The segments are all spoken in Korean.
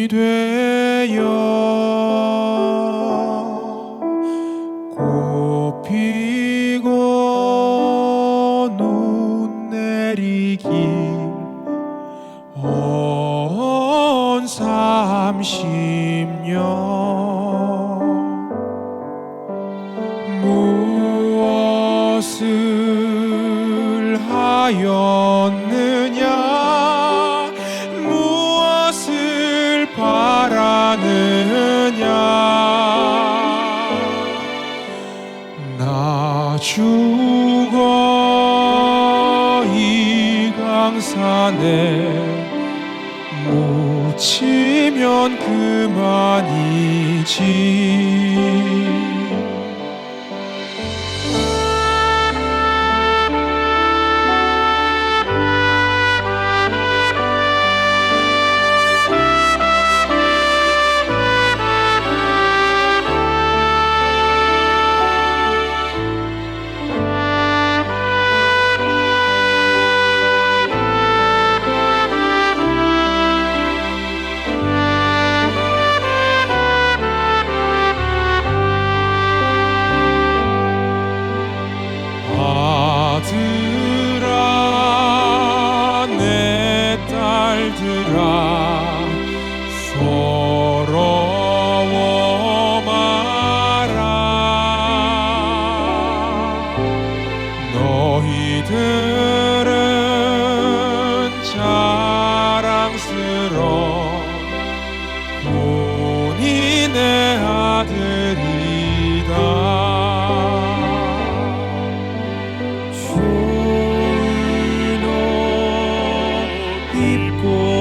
군인이 되어 꽃 피고 눈 내리기 온 삼십 년 무엇을 하였 강산에 묻히면 그만이지 people.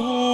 الله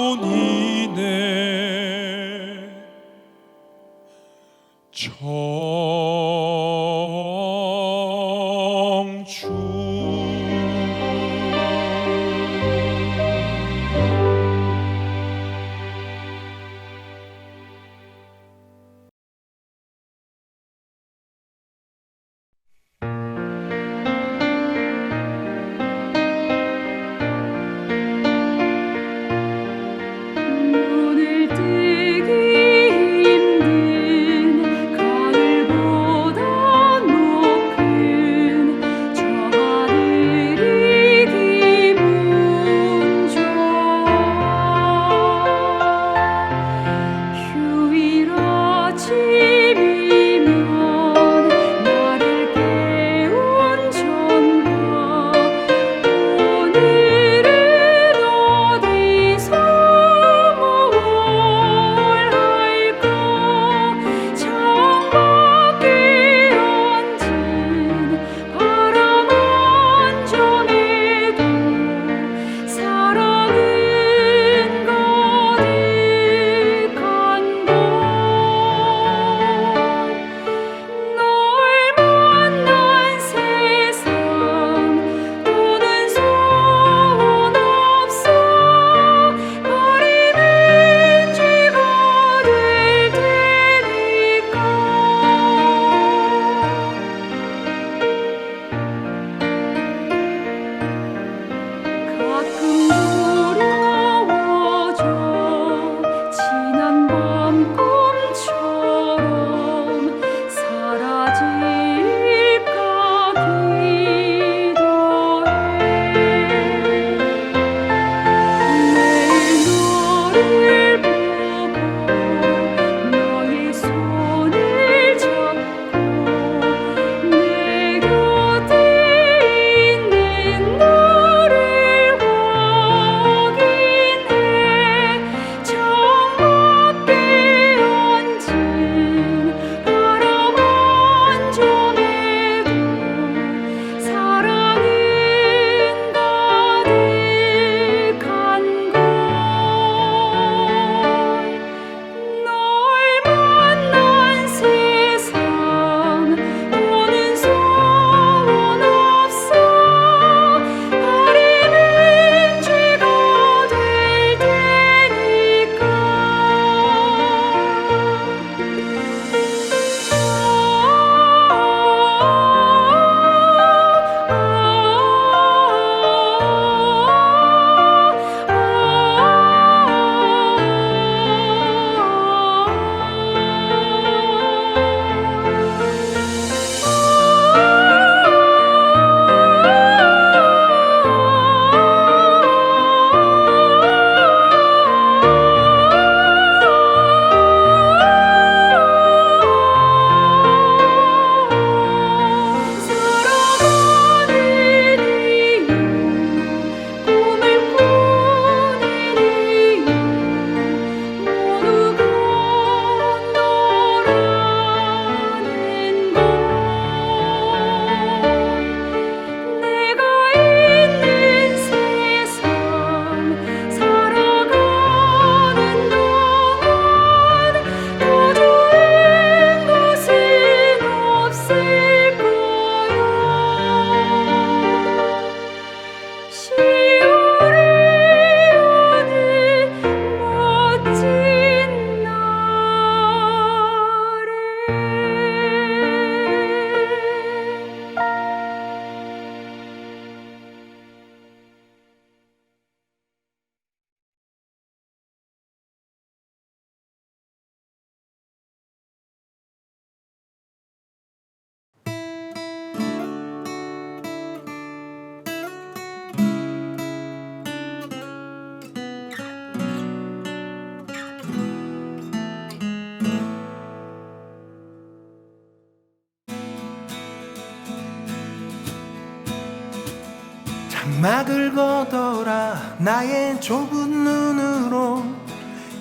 막을 걷어라. 나의 좁은 눈으로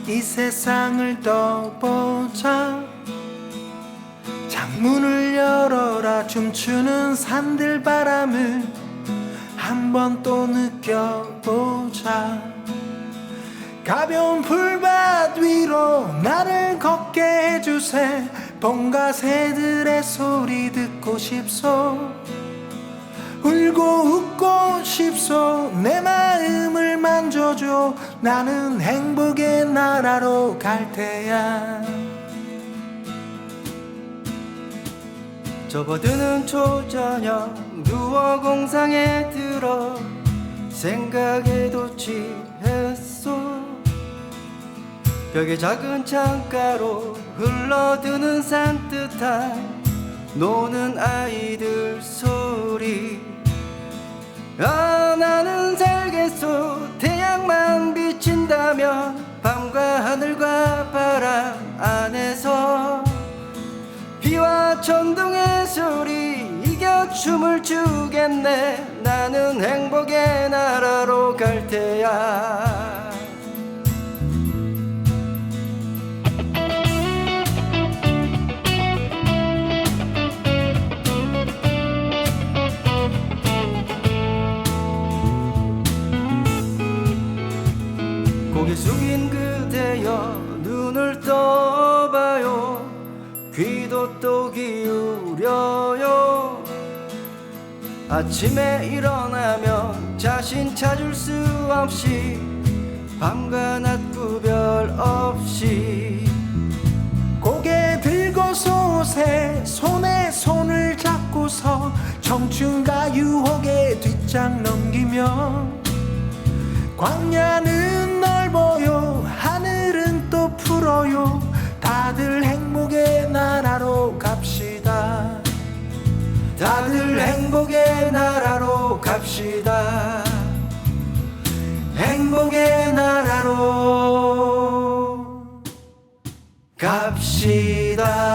이 세상을 떠보자. 창문을 열어라. 춤추는 산들 바람을 한번 또 느껴보자. 가벼운 풀밭 위로 나를 걷게 해주세. 봄과 새들의 소리 듣고 싶소 울고 웃고 싶소. 내 마음을 만져줘. 나는 행복의 나라로 갈 테야. 접어드는 초저녁 누워 공상에 들어 생각에도 취했소. 벽에 작은 창가로 흘러드는 산뜻한 노는 아이들 소리 아 나는 살겠소. 태양만 비친다면 밤과 하늘과 바람 안에서 비와 천둥의 소리 이겨 춤을 추겠네. 나는 행복의 나라로 갈 테야 고개 숙인 그대여 눈을 떠봐요. 귀도 또 기울여요. 아침에 일어나면 자신 찾을 수 없이 밤과 낮 구별 없이 고개 들고서 옷에 손에 손을 잡고서 청춘과 유혹의 뒷장 넘기며 광야는 넓어요 하늘은 또 푸러요. 다들 행복의 나라로 갑시다. 다들 행복의 나라로 갑시다. 행복의 나라로 갑시다